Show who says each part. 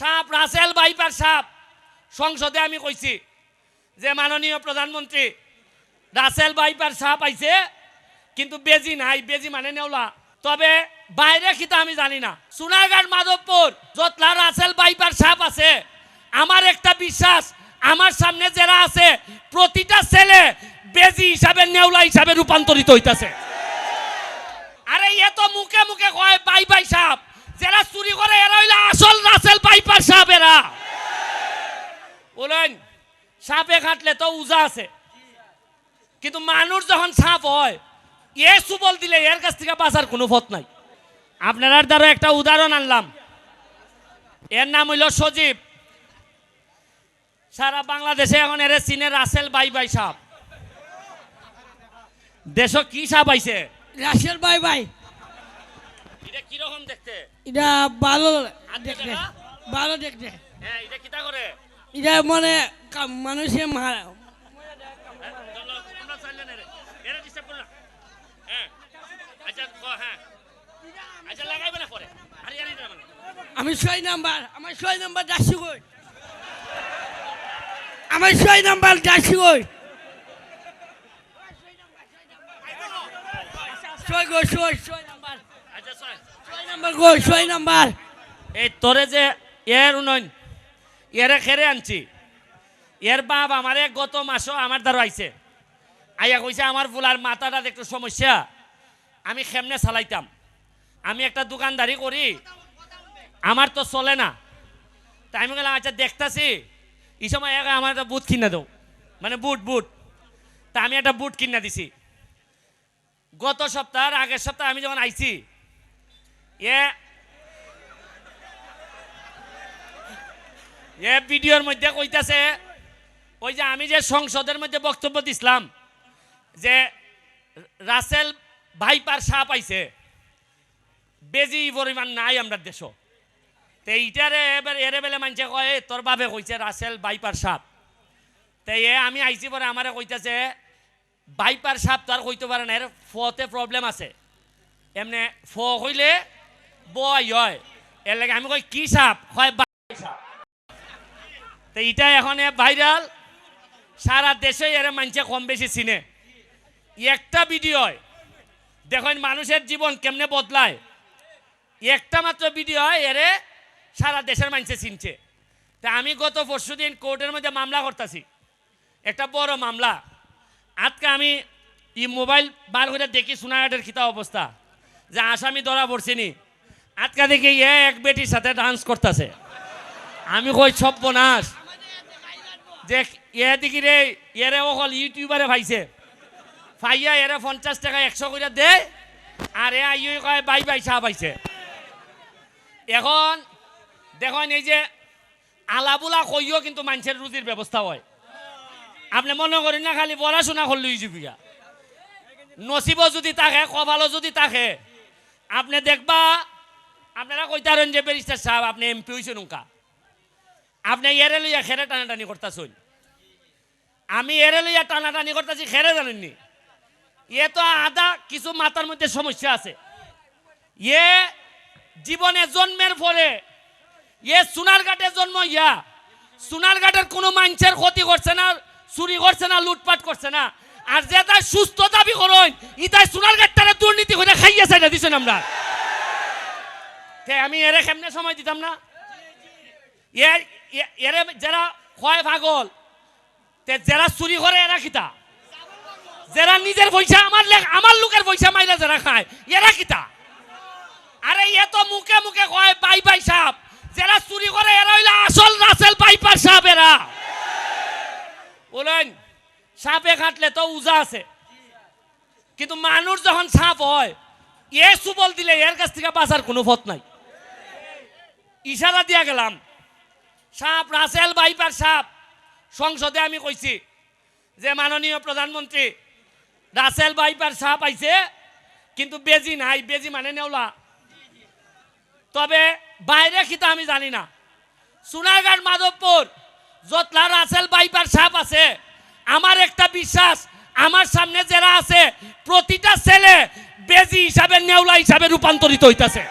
Speaker 1: সাপ, রাসেল বাইপার সাপ। সংসদে আমি কইছি যে মাননীয় প্রধানমন্ত্রী, রাসেল বাইপার সাপ আইছে, কিন্তু বেজি নাই, বেজি মানে নেওলা। তবে বাইরে খিতা আমি জানি না। সোনারঘাট মাধবপুর, যতলা রাসেল বাইপার সাপ আছে, আমার একটা বিশ্বাস, আমার সামনে যারা আছে, প্রতিটা ছেলে বেজি হিসাবে, নেওলা হিসাবে রূপান্তরিত হইতাছে। আরে এ তো মুখে মুখে কয় বাই বাই সাপ, যারা চুরি করে, এরা হইল আসল রাসেল সাপ এরা বলেন সাপে খাটলে তো উজা আছে। কিন্তু মানুষ যখন সাপ হয় এ সুবল দিলে এর কাছ থেকে বাঁচার কোনো পথ নাই। আপনার দ্বারা একটা উদাহরণ আনলাম। এর নাম হইল সজীব। সারা বাংলাদেশে এখন এর চীনে রাসেল বাই বাই সাপ। দেশ কি সাপ আইছে?
Speaker 2: রাশেল বাই ভাই
Speaker 1: এটা কীরকম দেখতে?
Speaker 2: এটা ভালো দেখতে
Speaker 1: দেখা?
Speaker 2: ভালো দেখতে
Speaker 1: হ্যাঁ এটা কিতা করে
Speaker 2: এটা মানে মানুষে মারা। আমি ছয় নাম্বার আমার ছয় নাম্বার দাসি কই আমার ছয় নাম্বার দাসি কই ছয় গো ছয় ছয় নাম্বার
Speaker 1: আচ্ছা, sorry।
Speaker 2: ছয় নাম্বার কই ছয় নাম্বার
Speaker 1: এই তোরে যে এর উন্নয়ন এরে খেরে আনছি। এর বাপ আমারে গত মাসও আমার দ্বারা আইছে। আইয়া কইছে আমার ফুলার মাথাটার একটু সমস্যা। আমি খেমনে চালাইতাম। আমি একটা দোকানদারি করি আমার তো চলে না। তাই আমি গেলাম আচ্ছা দেখতাছি। এই সময় এক আমার একটা বুট কিনে দাও। মানে বুট বুট। তা আমি একটা বুট কিনে দিছি। গত সপ্তাহ আগের সপ্তাহে আমি যখন আইছি, এ এ ভিডিওর মধ্যে কইতাছে ওই যে আমি যে সংসদের মধ্যে বক্তব্য দিছিলাম যে রাসেল ভাইপার সাপ আইছে বেজি পরিমাণ নাই আমরা দেশ। তে ইটারে এবার এরে বেলে মানছে কয় "এ, তোর বাবে কইছে রাসেল বাইপার সাপ। তে এ আমি আইছি পরে আমারে কইতাছে বাইপার সাপ তো আর কইতে পারে না এর ফতে প্রবলেম আছে। এমনি ফ কইলে বয় হয়। এর লাগে আমি কই কি সাপ? হয় তো এটা এখন ভাইরাল সারা দেশে এর মানছে কম বেশি চিনে। একটা ভিডিও দেখেন, মানুষের জীবন কেমনে বদলায়। একটা মাত্র ভিডিও এরে সারা দেশের মানুষে চিনছে। তা আমি গত পরশু দিন কোর্টের মধ্যে মামলা করতেছি। একটা বড় মামলা। আজকে আমি ই মোবাইল বার করে দেখি সোনাঘাটের খিতা অবস্থা। যে আসামি ধরা পড়ছিনি। আজকে দেখি এ এক বেটির সাথে ডান্স করতেছে। আমি কই সব্যনাশ যে এ দেখি রে এরে অকল ইউটিউবারে ভাইছে। ফাইয়া এরে পঞ্চাশ টাকা একশো করে দে আর এ আইয় কয়, বাই বাই চা পাইছে। এখন, দেখুন এই যে আলাবুলা কইও কিন্তু মানুষের রুজির ব্যবস্থা হয়। আপনি মনে করেন না, খালি পড়াশোনা করলেই যাবিয়া। নসিব যদি থাকে কপালও যদি থাকে আপনি দেখবা, আপনারা কইতারেন যে ব্যারিস্টার সাহেব, আপনি এমপি হয়েছেন নৌকা আপনি এরে লইয়া খেরে টানাটানি করতেছেন। আমি এরে লইয়া টানাটানি করতেছি, খেরে জানেননি এ তো আদা কিছু মাথার মধ্যে সমস্যা আছে। এ জীবনে জন্মের পরে, এ সোনার ঘাটে জন্ম ইয়া সোনার ঘাটের কোনো মানুষের ক্ষতি করছে না, চুরি করছে না, লুটপাট করছে না। আর যে তাই সুস্থ দাবি করুন, ই তাই সোনারঘাটটারে দুর্নীতি করে খাইয়া চাইনা দিছেন আমরা। আমি এরে কেমনে সময় দিতাম না? এ- এরে যারা হয় পাগল তে যারা চুরি করে এরা কিতা? যারা নিজের পয়সা, আমার আমার লোকের পয়সা মাইরা যারা খায়, এরা কিতা? আরে এ তো মুখে মুখে কয়, বাই বাই, সাপ। যারা চুরি করে, এরা হইল আসল রাসেল বাইপার সাপ এরা। বলেন সাপে কাটলে তো উজা আছে। কিন্তু মানুষ যখন সাপ হয়, এ সুবল দিলে এর কাছ থেকে বাঁচার কোনো পথ নাই। ইশারা দিয়া গেলাম, সাপ, রাসেল বাইপার সাপ। সংসদে আমি কইছি যে মাননীয় প্রধানমন্ত্রী, রাসেল বাইপার সাপ আইছে কিন্তু বেজি নাই, বেজি মানে নেওলা। তবে বাইরে খিতা আমি জানি না। সোনারঘাট মাধবপুর যতলা রাসেল বাইপার সাপ আছে আমার একটা বিশ্বাস আমার সামনে যারা আছে প্রতিটা ছেলে বেজি হিসাবে নেওলা হিসাবে রূপান্তরিত হইতাছে